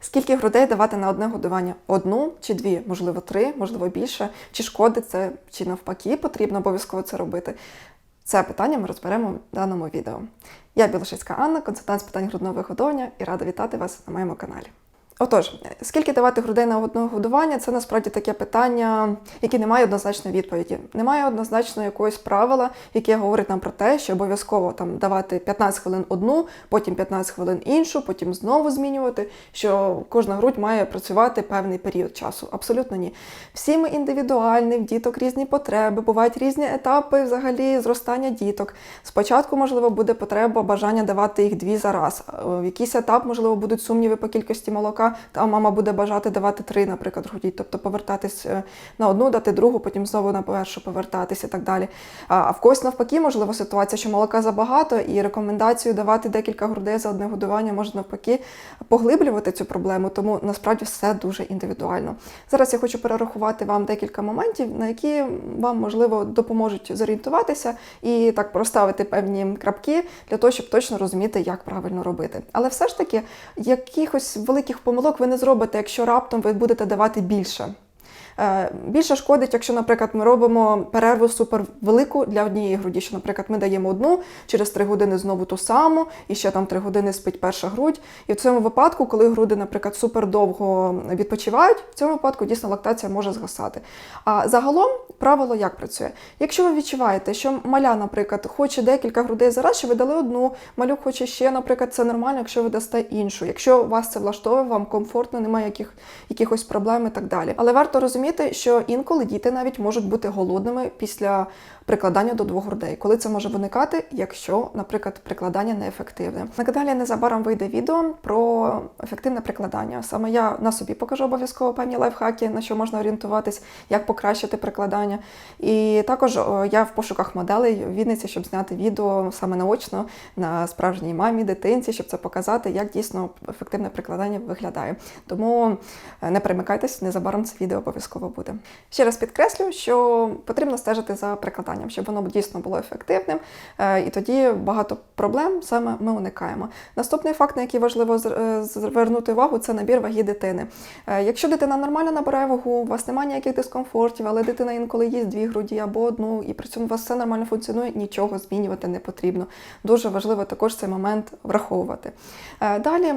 Скільки грудей давати на одне годування? Одну чи дві, можливо, три, можливо, більше. Чи шкодить це, чи навпаки потрібно обов'язково це робити? Це питання ми розберемо в даному відео. Я Білошицька Анна, консультант з питань грудного вигодовування і рада вітати вас на моєму каналі. Отож, скільки давати грудей на одне годування, це насправді таке питання, яке не має однозначної відповіді. Немає однозначно якогось правила, яке говорить нам про те, що обов'язково там давати 15 хвилин одну, потім 15 хвилин іншу, потім знову змінювати, що кожна грудь має працювати певний період часу. Абсолютно ні. Всі ми індивідуальні, в діток різні потреби, бувають різні етапи взагалі зростання діток. Спочатку, можливо, буде потреба бажання давати їх дві за раз. В якийсь етап, можливо, будуть сумніви по кількості молока, та мама буде бажати давати три, наприклад, груді, тобто повертатись е, на одну, дати другу, потім знову на першу повертатись і так далі. А а в когось навпаки, можливо, ситуація, що молока забагато, і рекомендацію давати декілька грудей за одне годування може навпаки поглиблювати цю проблему, тому насправді все дуже індивідуально. Зараз я хочу перерахувати вам декілька моментів, на які вам можливо допоможуть зорієнтуватися і так проставити певні крапки для того, щоб точно розуміти, як правильно робити. Але все ж таки, якихось великих помилок ви не зробите, якщо раптом ви будете давати більше. Е, Більше шкодить, якщо, наприклад, ми робимо перерву супер велику для однієї груді, що, наприклад, ми даємо одну, через три години знову ту саму, і ще там три години спить перша грудь. І в цьому випадку, коли груди, наприклад, супер довго відпочивають, в цьому випадку дійсно лактація може згасати. А загалом правило як працює? Якщо ви відчуваєте, що маля, наприклад, хоче декілька грудей зараз, що ви дали одну, малюк хоче ще, наприклад, це нормально, якщо ви дасте іншу. Якщо вас це влаштовує, вам комфортно, немає яких, якихось проблем і так далі. Але варто розуміти, що інколи діти навіть можуть бути голодними після прикладання до двох грудей. Коли це може виникати, якщо, наприклад, прикладання неефективне. На каналі незабаром вийде відео про ефективне прикладання. Саме я на собі покажу обов'язково певні лайфхаки, на що можна орієнтуватись, як покращити прикладання. І також я в пошуках моделей в Вінниці, щоб зняти відео саме наочно на справжній мамі, дитинці, щоб це показати, як дійсно ефективне прикладання виглядає. Тому е, не перемикайтесь, незабаром це відео обов'язково буде. Ще раз підкреслю, що потрібно стежити за прикладанням, щоб воно дійсно було ефективним, е, і тоді багато проблем саме ми уникаємо. Наступний факт, на який важливо е, звернути увагу, це набір ваги дитини. Е, Якщо дитина нормально набирає вагу, у вас немає ніяких дискомфортів, але дитина інколи їсть дві груді або одну, і при цьому у вас все нормально функціонує, нічого змінювати не потрібно. Дуже важливо також цей момент враховувати. Далі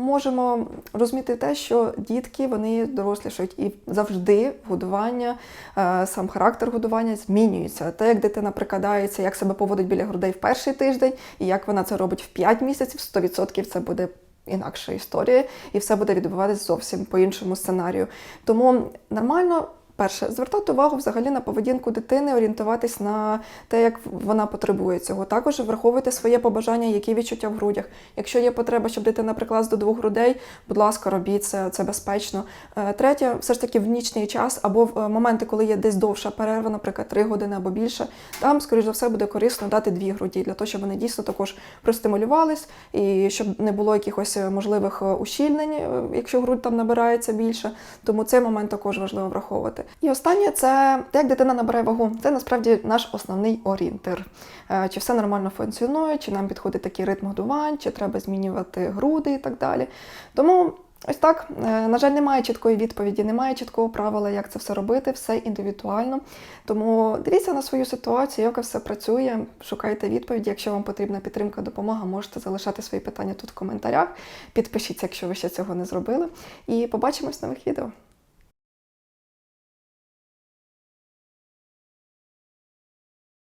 можемо розуміти те, що дітки вони дорослішають і завжди годування, е, сам характер годування змінюється. Те, як дитина прикладається, як себе поводить біля грудей в перший тиждень, і як вона це робить в 5 місяців, 100% це буде інакша історія, і все буде відбуватись зовсім по іншому сценарію. Тому нормально. Перше, звертати увагу взагалі на поведінку дитини, орієнтуватись на те, як вона потребує цього. Також враховуйте своє побажання, які відчуття в грудях. Якщо є потреба, щоб дитина приклалась до двох грудей, будь ласка, робіть це, це безпечно. Е, Третє, все ж таки в нічний час або в е, моменти, коли є десь довша перерва, наприклад, три години або більше, там, скоріш за все, буде корисно дати дві груді, для того, щоб вони дійсно також простимулювались і щоб не було якихось е, можливих ущільнень, якщо грудь там набирається більше. Тому цей момент також важливо враховувати. І останнє це те, як дитина набирає вагу. Це насправді наш основний орієнтир. Е, Чи все нормально функціонує, чи нам підходить такий ритм годувань, чи треба змінювати груди і так далі. Тому. Ось так, Е, на жаль, немає чіткої відповіді, немає чіткого правила, як це все робити, все індивідуально. Тому дивіться на свою ситуацію, як все працює, шукайте відповіді. Якщо вам потрібна підтримка, допомога, можете залишати свої питання тут в коментарях. Підпишіться, якщо ви ще цього не зробили. І побачимось в нових відео.